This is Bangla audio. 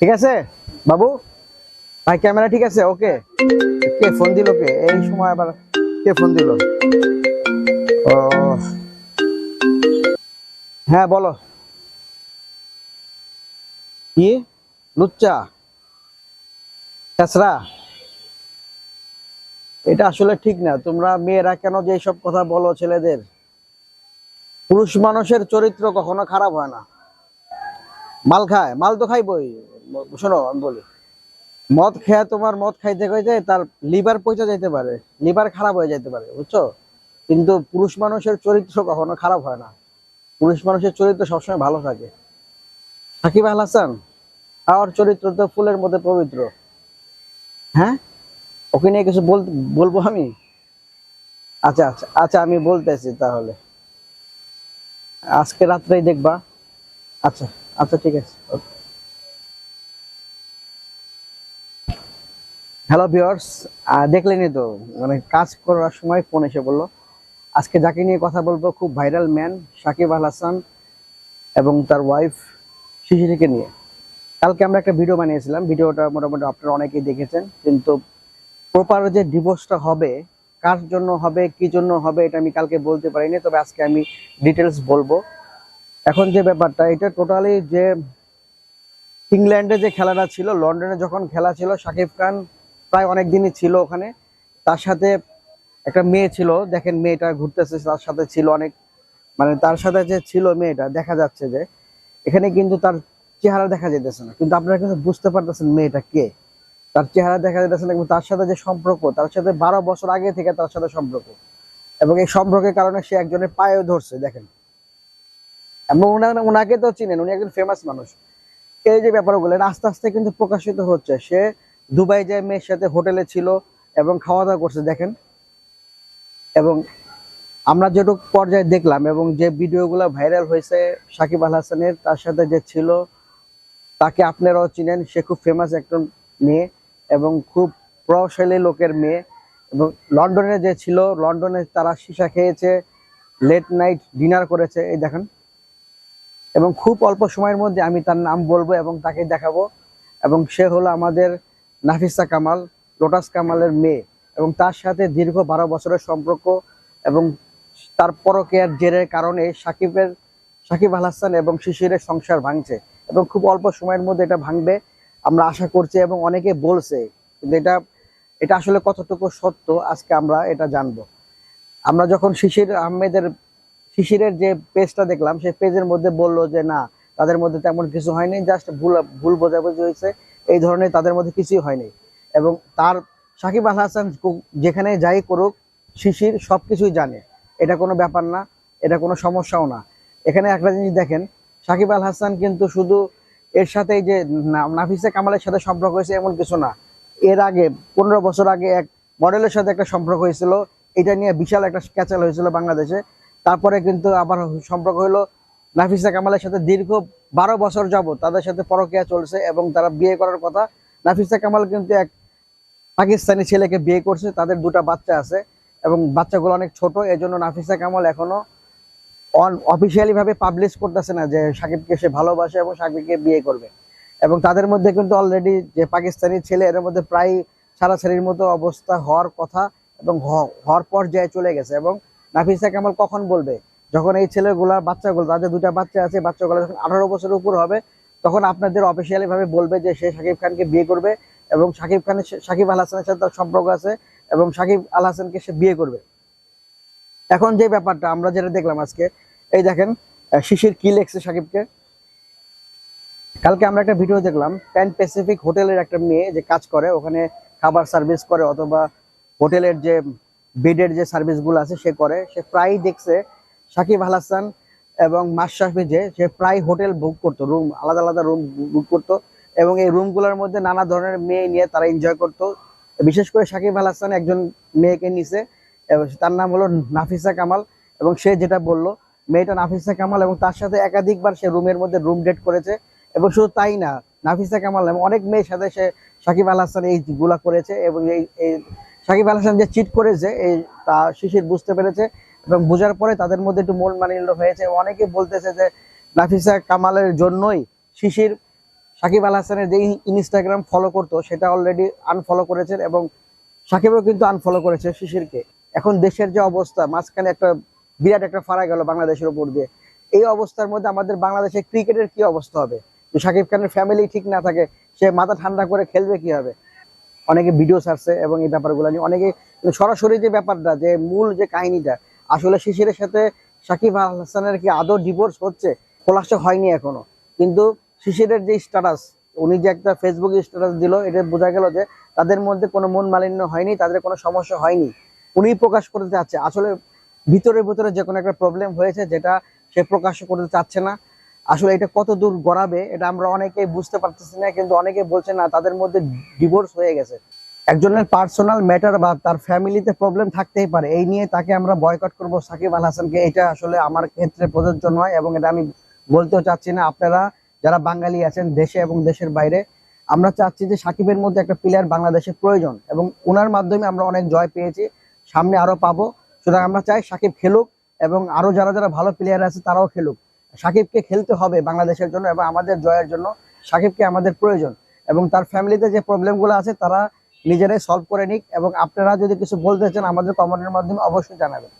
ঠিক আছে? বাবু? ভাই, ক্যামেরা ঠিক আছে? ওকে। কে ফোন দিল কে? এই সময় আবার কে ফোন দিল? হ্যাঁ বলো। কি? লুচ্চা? কাঁচরা এটা আসলে ঠিক না। তোমরা মেয়েরা কেন যে সব কথা বলো ছেলেদের? পুরুষ মানুষের চরিত্র কখনো খারাপ হয় না। মাল খায়, মাল তো খাইবই। শোনো, আমি বলি। মদ খেয়ে তোমার মদ খাইতে খাইতে তার লিভার পচে যেতে পারে লিভার খারাপ হয়ে যেতে পারে, বুঝছ? কিন্তু পুরুষ মানুষের চরিত্র কখনো খারাপ হয় না। পুরুষ মানুষের চরিত্র সবসময় ভালো থাকে। সাকিব আল হাসান আর চরিত্র তো ফুলের মধ্যে পবিত্র। হ্যাঁ? ওকে নিয়ে কিছু বল বলব আমি? আচ্ছা আচ্ছা আচ্ছা আমি বলতেছি তাহলে। আজকে রাত্রেই দেখবা। আচ্ছা আচ্ছা ঠিক আছে হ্যালো ভিউয়ার্স দেখলেনই তো মানে কাজ করার সময় ফোন এসে বলল। আজকে যাকে নিয়ে কথা বলব, খুব ভাইরাল ম্যান সাকিব আল হাসান এবং তার ওয়াইফ শিশিরকে নিয়ে। কালকে আমরা একটা ভিডিও বানিয়েছিলাম। ভিডিওটা মোটামুটি আপনারা অনেকেই দেখেছেন, কিন্তু প্রপার যে ডিভোর্সটা হবে, কার জন্য হবে, কি জন্য হবে, এটা আমি কালকে বলতে পারিনি, তবে আজকে আমি ডিটেলস বলব। এখন যে ব্যাপারটা, এটা টোটালি যে ইংল্যান্ডে যে খেলাটা ছিল লন্ডনে যখন খেলা ছিল শাকিব খান প্রায় অনেক দিনই ছিল ওখানে। তার সাথে একটা মেয়ে ছিল, দেখেন মেয়েটা ঘুরতেছে, তার সাথে ছিল অনেক মানে তার সাথে যে ছিল মেয়েটা, দেখা যাচ্ছে যে এখানে কিন্তু তার চেহারা দেখা যেতেছে না। কিন্তু আপনারা কিন্তু বুঝতে পারতেছেন মেয়েটা কে। তার চেহারা দেখা যেতেছে না তার সাথে যে সম্পর্ক, তার সাথে বারো বছর আগে থেকে তার সাথে সম্পর্ক। এবং এই সম্পর্কের কারণে সে একজনের পায়েও ধরছে, দেখেন। এবং উনাকে তো চিনেন, উনি একজন ফেমাস মানুষ। এই যে ব্যাপারগুলো আস্তে আস্তে কিন্তু প্রকাশিত হচ্ছে। সে দুবাই যায় মেয়ের সাথে হোটেলে ছিল এবং খাওয়া দাওয়া করছে, দেখেন। এবং আমরা যেটুকু পর্যায়ে দেখলাম এবং যে ভিডিওগুলো ভাইরাল হয়েছে সাকিব আল হাসানের, তার সাথে যে ছিল, তাকে আপনারাও চিনেন। সে খুব ফেমাস একজন মেয়ে এবং খুব প্রভাবশালী লোকের মেয়ে। এবং লন্ডনে যে ছিল, লন্ডনে তারা সীসা খেয়েছে লেট নাইট ডিনার করেছে, এই দেখেন। এবং খুব অল্প সময়ের মধ্যে আমি তার নাম বলব এবং তাকে দেখাবো। এবং সে হলো আমাদের নাফিসা কামাল, লোটাস কামালের মেয়ে এবং তার সাথে দীর্ঘ বারো বছরের সম্পর্ক এবং তার পরকেয়ার জেরের কারণে সাকিবের, সাকিব আল হাসান এবং শিশিরের সংসার ভাঙছে এবং খুব অল্প সময়ের মধ্যে এটা ভাঙবে। আমরা আশা করছি এবং অনেকে বলছে, কিন্তু এটা এটা আসলে কতটুকু সত্য আজকে আমরা এটা জানব। আমরা যখন শিশির আহমেদের, শিশিরের যে পেজটা দেখলাম, সেই পেজের মধ্যে বলল যে, না, তাদের মধ্যে তেমন কিছু হয়নি, জাস্ট ভুল ভুল বোঝাবুঝি হয়েছে। এই ধরনের তাদের মধ্যে কিছুই হয়নি। এবং তার সাকিব আল হাসান যেখানে যাই করুক, শিশির সবকিছুই জানে। এটা কোনো ব্যাপার না, এটা কোনো সমস্যাও না। এখানে একটা জিনিস দেখেন, সাকিব আল হাসান কিন্তু শুধু এর সাথে যে নাফিসা কামালের সাথে সম্পর্ক হয়েছে এমন কিছু না। এর আগে, পনেরো বছর আগে এক মডেলের সাথে একটা সম্পর্ক হয়েছিল। এটা নিয়ে বিশাল একটা ক্যাচাল হয়েছিল বাংলাদেশে। তারপরে কিন্তু আবার সম্পর্ক হলো নাফিসা কামালের সাথে দীর্ঘ বারো বছর যাবত তাদের সাথে পরকিয়া চলছে এবং তারা বিয়ে করার কথা নাফিসা কামাল কিন্তু এক পাকিস্তানি ছেলেকে বিয়ে করছে, তাদের দুটো বাচ্চা আছে এবং বাচ্চাগুলো অনেক ছোট, এজন্য নাফিসা কামাল এখনও অন অফিসিয়ালি ভাবে পাবলিশ করতেছে না যে সাকিবকে সে ভালোবাসে এবং সাকিবকে বিয়ে করবে। এবং তাদের মধ্যে কিন্তু অলরেডি যে পাকিস্তানি ছেলে, এর মধ্যে প্রায় ছাড়াছাড়ির মতো অবস্থা হওয়ার কথা এবং হওয়ার পর্যায়ে চলে গেছে এবং নাফিসা কামাল কখন বলবে? যখন এই ছেলেগুলা, বাচ্চাগুলো, তাদের দুটা বাচ্চা আছে, বাচ্চাগুলো যখন আঠারো বছরের উপর হবে, তখন আপনাদের অফিসিয়ালি ভাবে বলবে যে সে সাকিব খানকে বিয়ে করবে এবং সাকিব খানের সাকিব আল হাসানের সাথে তার সম্পর্ক আছে এবং সাকিব আল হাসানকে সে বিয়ে করবে। এখন যে ব্যাপারটা আমরা যেটা দেখলাম আজকে, এই দেখেন শিশির কি লেখছে সাকিবকে? কালকে আমরা একটা ভিডিও দেখলাম প্যান প্যাসিফিক হোটেলের একটা মেয়ে যে কাজ করে, ওখানে খাবার সার্ভিস করে অথবা হোটেলের যে বেডের যে সার্ভিসগুলো আছে, সে করে, সে প্রায় দেখছে সাকিব আল হাসান এবং মাশরাফি যে, সে প্রায় হোটেল বুক করতো রুম আলাদা আলাদা রুম বুক করতো এবং এই রুমগুলোর মধ্যে নানা ধরনের মেয়ে নিয়ে তারা এনজয় করতো। বিশেষ করে সাকিব আল হাসান একজন মেয়েকে নিছে, এবং তার নাম হলো নাফিসা কামাল এবং সে যেটা বলল, মেয়েটা নাফিসা কামাল এবং তার সাথে একাধিকবার সে রুমের মধ্যে রুম ডেট করেছে এবং শুধু তাই না, নাফিসা কামাল এবং অনেক মেয়ের সাথে সে সাকিব আল হাসান এই গুলা করেছে এবং এই এই সাকিব আল হাসান যে চিট করেছে, এই, তা শিশির বুঝতে পেরেছে এবং বোঝার পরে তাদের মধ্যে একটু মন মানিল্য হয়েছে। অনেকে বলতেছে যে, নাফিসা কামালের জন্যই শিশির সাকিব আল হাসানের যে ইনস্টাগ্রাম ফলো করতো, সেটা অলরেডি আনফলো করেছেন এবং সাকিবও কিন্তু আনফলো করেছে শিশিরকে। এখন দেশের যে অবস্থা, মাঝখানে একটা বিরাট একটা ফাড়া গেল বাংলাদেশের উপর দিয়ে। এই অবস্থার মধ্যে আমাদের বাংলাদেশের ক্রিকেটের কি অবস্থা হবে? সাকিব খানের ফ্যামিলি ঠিক না থাকে, সে মাথা ঠান্ডা করে খেলবে কি হবে? অনেকে ভিডিও ছাড়ছে এবং এই ব্যাপারগুলো নিয়ে। অনেকে সরাসরি যে ব্যাপারটা, যে মূল যে কাহিনীটা আসলে শিশিরের সাথে সাকিব আল হাসানের কি আদৌ ডিভোর্স হচ্ছে? খোলাসা হয়নি এখনও। কিন্তু শিশিরের যে স্ট্যাটাস উনি যে একটা ফেসবুক স্ট্যাটাস দিল, এটা বোঝা গেল যে তাদের মধ্যে কোনো মন মালিন্য হয়নি, তাদের কোনো সমস্যা হয়নি। উনি প্রকাশ করতে চাচ্ছে। আসলে ভিতরে ভিতরে যে কোনো একটা প্রবলেম হয়েছে যেটা সে প্রকাশ করতে চাচ্ছে না। আসলে এটা কত দূর গড়াবে, এটা আমরা অনেকেই বুঝতে পারতেছি না, কিন্তু অনেকে বলছে না, তাদের মধ্যে ডিভোর্স হয়ে গেছে। একজনের পার্সোনাল ম্যাটার বা তার ফ্যামিলিতে প্রবলেম থাকতেই পারে। এই নিয়ে তাকে আমরা বয়কট করব সাকিব আল হাসানকে। এটা আসলে আমার ক্ষেত্রে প্রযোজ্য নয় এবং এটা আমি বলতেও চাচ্ছি না। আপনারা যারা বাঙালি আছেন দেশে এবং দেশের বাইরে, আমরা চাচ্ছি যে সাকিবের মধ্যে একটা প্লেয়ার বাংলাদেশের প্রয়োজন এবং ওনার মাধ্যমে আমরা অনেক জয় পেয়েছি, সামনে আরও পাবো। সুতরাং আমরা চাই সাকিব খেলুক এবং আরও যারা যারা ভালো প্লেয়ার আছে তারাও খেলুক। সাকিবকে খেলতে হবে বাংলাদেশের জন্য এবং আমাদের জয়ের জন্য সাকিবকে আমাদের প্রয়োজন এবং তার ফ্যামিলিতে যে প্রবলেমগুলো আছে তারা নিজেরাই সলভ করে নিক এবং আপনারা যদি কিছু বলতে চান আমাদের কমেন্টের মাধ্যমে অবশ্যই জানাবেন।